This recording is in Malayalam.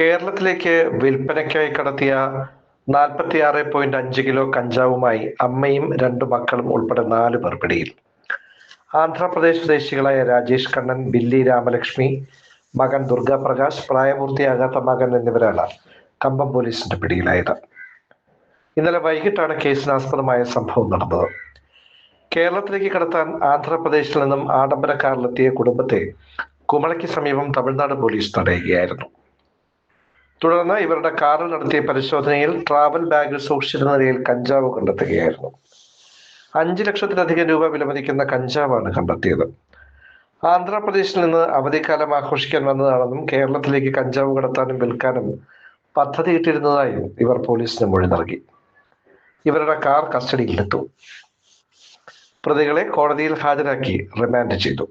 കേരളത്തിലേക്ക് വിൽപ്പനയ്ക്കായി കടത്തിയ നാൽപ്പത്തിയാറ് പോയിന്റ് അഞ്ച് കിലോ കഞ്ചാവുമായി അമ്മയും രണ്ടു മക്കളും ഉൾപ്പെടെ നാല് പേർ പിടിയിൽ. ആന്ധ്രാപ്രദേശ് സ്വദേശികളായ രാജേഷ് കണ്ണൻ ബില്ലി രാമലക്ഷ്മി മകൻ ദുർഗാപ്രകാശ് പ്രായപൂർത്തിയാകാത്ത മകൻ എന്നിവരാണ് കമ്പം പോലീസിന്റെ പിടിയിലായത്. ഇന്നലെ വൈകിട്ടാണ് കേസിനാസ്പദമായ സംഭവം നടന്നത്. കേരളത്തിലേക്ക് കടത്താൻ ആന്ധ്രാപ്രദേശിൽ നിന്നും ആഡംബര കാറിലെത്തിയ കുടുംബത്തെ കുമളയ്ക്ക് സമീപം തമിഴ്നാട് പോലീസ് തടയുകയായിരുന്നു. തുടർന്ന് ഇവരുടെ കാറിൽ നടത്തിയ പരിശോധനയിൽ ട്രാവൽ ബാഗിൽ സൂക്ഷിച്ചിരുന്ന നിലയിൽ കഞ്ചാവ് കണ്ടെത്തുകയായിരുന്നു. അഞ്ച് ലക്ഷത്തിലധികം രൂപ വിലമതിക്കുന്ന കഞ്ചാവാണ് കണ്ടെത്തിയത്. ആന്ധ്രാപ്രദേശിൽ നിന്ന് അവധിക്കാലം ആഘോഷിക്കാൻ വന്നതാണെന്നും കേരളത്തിലേക്ക് കഞ്ചാവ് കടത്താനും വിൽക്കാനും പദ്ധതിയിട്ടിരുന്നതായും ഇവർ പോലീസിന് മൊഴി നൽകി. ഇവരുടെ കാർ കസ്റ്റഡിയിലെടുത്തു. പ്രതികളെ കോടതിയിൽ ഹാജരാക്കി റിമാൻഡ് ചെയ്തു.